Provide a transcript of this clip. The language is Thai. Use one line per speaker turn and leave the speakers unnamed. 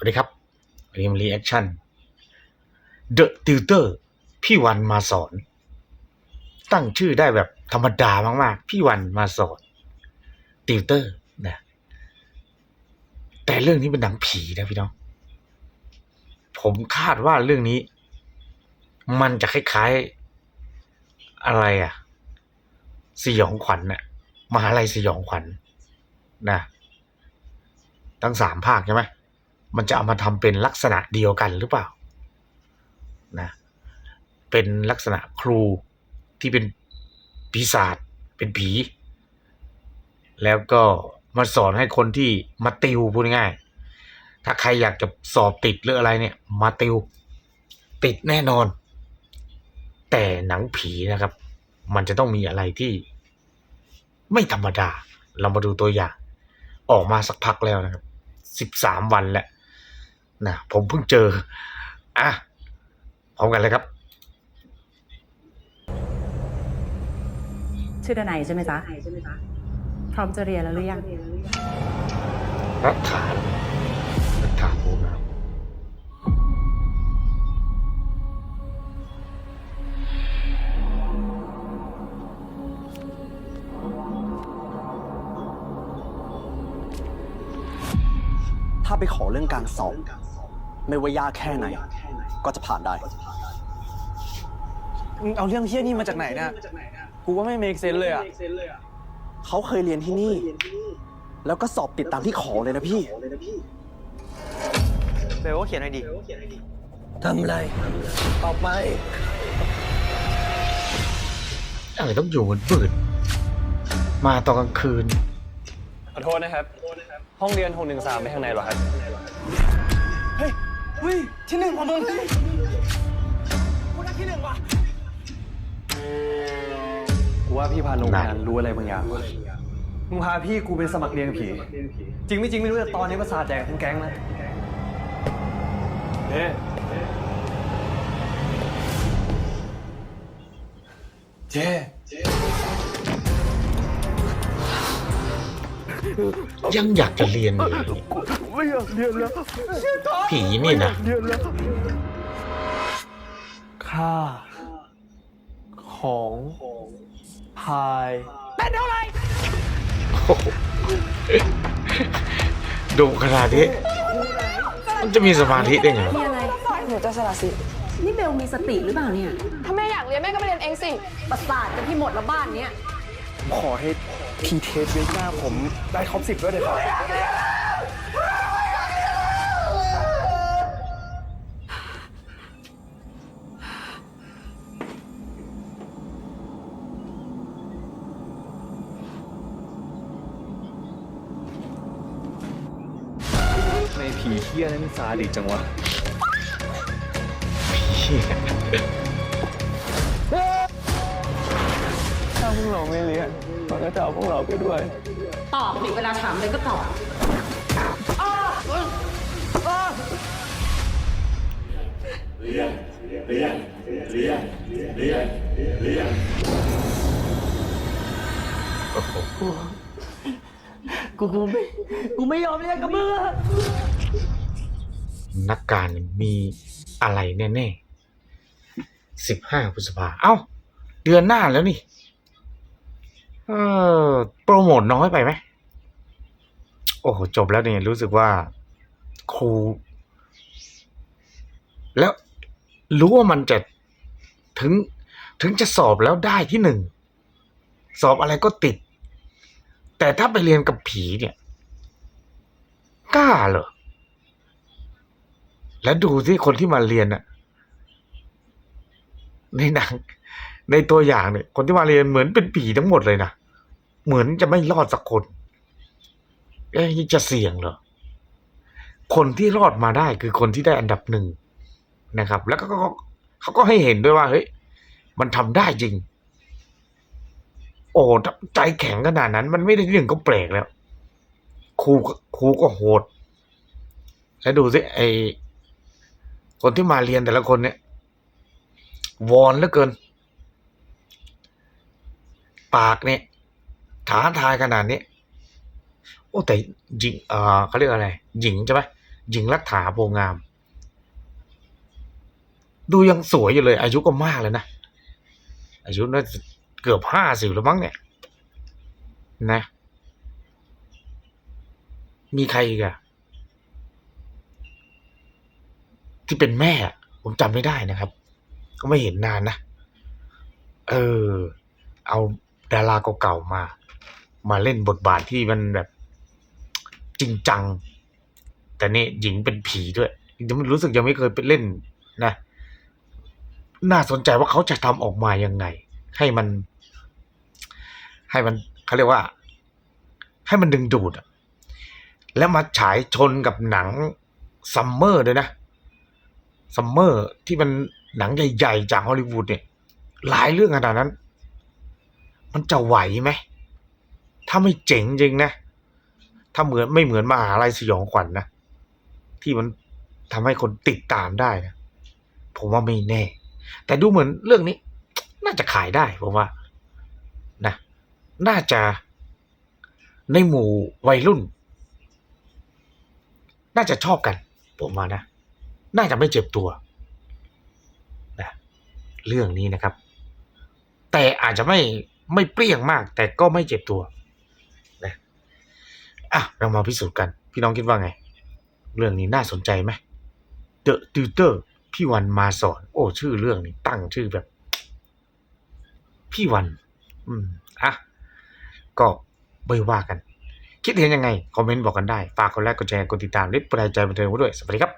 วัสดีครับวันนี้มารีแอคชั่น The Tutor พี่วันมาสอน ตั้งชื่อได้แบบธรรมดามาก ๆ พี่วันมาสอน ติวเตอร์นะ แต่เรื่องนี้เป็นหนังผีนะพี่น้อง ผมคาดว่าเรื่องนี้ มันจะคล้ายๆ อะไรอะสยองขวัญน่ะมหาลัยสยองขวัญนะทั้งสามภาคใช่ไหม มันจะเอามาทำเป็นลักษณะเดียวกันหรือเปล่านะเป็นลักษณะครูที่เป็นปีศาจเป็นผี แล้วก็มาสอนให้คนที่มาติวพูดง่าย ถ้าใครอยากจะสอบติดหรืออะไรเนี่ย มาติวติดแน่นอน แต่หนังผีนะครับ มันจะต้องมีอะไรที่ ไม่ธรรมดา เรามาดูตัวอย่าง ออกมาสักพักแล้วนะครับสิบสามวันแล้ว นะผมเพิ่งเจอ อะพร้อมกันเลยครับ
ชื่อดนัยใช่ไหมจ๊ะพร้อมจะเรียนแล้วหรือยัง
รัฐานรัฐานพูดนะ
ถ้าไปขอเรื่องการสอบ ไม่ว่ายากแค่ไหน ก็จะผ่านได้
มึงเอาเรื่องเฮี้ยนี่มาจากไหนเนี่ยกูว่าไม่ make sense เลยอะ
เขาเคยเรียนที่นี่ แล้วก็สอบติดตามที่ขอเลยนะพี่
เบลก็เขียนให้ดี
ทำไรตอบไป
อะไรต้องอยู่บนบืดๆมาตอนกลางคืน
ขอโทษนะครับ ห้องเรียน 613 ไปทางไหนเหรอครับ เฮ้ย เฮ้ยที่หนึ่งของมึงกูได้ที่หนึ่งว่ะกูว่าพี่พานุ
นั่น
นั้นรู้อะไรบางอย่างมึงพาพี่กูไปสมัครเรียนผี จริงไม่จริงไม่รู้แต่ตอนนี้ประสาทแดกทั้งแก๊งแล้วเฮ้เจ๊
ยังอยากจะเรียนอยู่เลย
ไม่อยากเรียนแล้ว
ผีนี่นะ
เรียนแล้วค่า ของพาย
โอ้โหดูขนาดนี้มันจะมีสมาธิได้ไงวะ
มีอะไร
หนูจะสละสิทธิ์
นี่เบลมีสติหรือเปล่าเนี่ย
ถ้าแม่อยากเรียนแม่ก็ไปเรียนเองสิ
ประสาทกันที่หมดแล้วบ้านเนี้ย
ขอให้ พีเทสเวกหน้าผมได้ท็อปสิบด้วยเถอะครับ ในผีเที่ยนั้นซาดิสจังวะถ้า พวกเราไม่เรียนมันก็จะเอาพวกเราไปด้วย
ตอบดิเวลาถามเลยก็ตอบ
กูกูไม่กูไม่ยอมเรียนกับมึงอะ
นักการมีอะไรแน่ๆสิบห้าพฤษภา เอ้า เดือนหน้าแล้วนี่ เออโปรโมทน้อยไปไหมโอ้โหจบแล้วเนี่ยรู้สึกว่าครู แล้วรู้ว่ามันจะถึงถึงจะสอบแล้วได้ที่หนึ่ง สอบอะไรก็ติด แต่ถ้าไปเรียนกับผีเนี่ย กล้าเหรอ แล้วดูที่คนที่มาเรียนน่ะในหนัง ในตัวอย่างเนี่ย คนที่มาเรียนเหมือนเป็นผีทั้งหมดเลยนะเหมือนจะไม่รอดสักคนเอ๊ะนี่จะเสี่ยงเหรอคนที่รอดมาได้คือคนที่ได้อันดับหนึ่งนะครับ แล้วก็เขาก็ให้เห็นด้วยว่าเฮ้ยมันทำได้จริง โอ้ใจแข็งขนาดนั้น มันไม่ได้ที่หนึ่งก็แปลกแล้วครูก็ครูก็โหดแล้วดูสิไอคนที่มาเรียนแต่ละคนเนี่ยวอนเหลือเกิน ปากเนี่ยท้าทายขนาดนี้ โอ้แต่หญิงเออเขาเรียกอะไร หญิงใช่ไหมหญิงรัฐาโพงาม ดูยังสวยอยู่เลย อายุก็มากเลยนะ อายุน่าเกือบห้าสิบแล้วมั้งเนี่ย นะ มีใครอีกอะที่เป็นแม่ ผมจำไม่ได้นะครับ ก็ไม่เห็นนานนะ เออ เอา ดาราเก่าๆมา มาเล่นบทบาทที่มันแบบจริงจัง แต่นี่หญิงเป็นผีด้วยยังไม่รู้สึกยังไม่เคยไปเล่นนะ น่าสนใจว่าเขาจะทำออกมายังไง ให้มัน ให้มันเขาเรียกว่า ให้มันดึงดูดอะแล้วมาฉายชนกับหนังซัมเมอร์ด้วยนะซัมเมอร์ที่มันหนังใหญ่ ๆ จากฮอลลีวูดเนี่ย หลายเรื่องขนาดนั้น มันจะไหวไหม ถ้าไม่เจ๋งจริงนะ ถ้าเหมือนไม่เหมือนมหาลัยสยองขวัญนนะ ที่มันทำให้คนติดตามได้นะ ผมว่าไม่แน่ แต่ดูเหมือนเรื่องนี้ น่าจะขายได้ผมว่า นะ น่าจะในหมู่วัยรุ่น น่าจะชอบกัน ผมว่านะ น่าจะไม่เจ็บตัวนะเรื่องนี้นะครับ แต่อาจจะไม่ ไม่เปรี้ยงมาก แต่ก็ไม่เจ็บตัวนะอะเรามาพิสูจน์กัน พี่น้องคิดว่าไง เรื่องนี้น่าสนใจไหม The Tutor พี่วันมาสอน โอ้ ชื่อเรื่องนี้ตั้งชื่อแบบ พี่วัน อืมอะก็ไม่ว่ากัน คิดเห็นยังไง คอมเมนต์บอกกันได้ ฝากกดไลค์กดแชร์กดติดตามลิปปลายใจบันเทิงไว้ด้วย สวัสดีครับ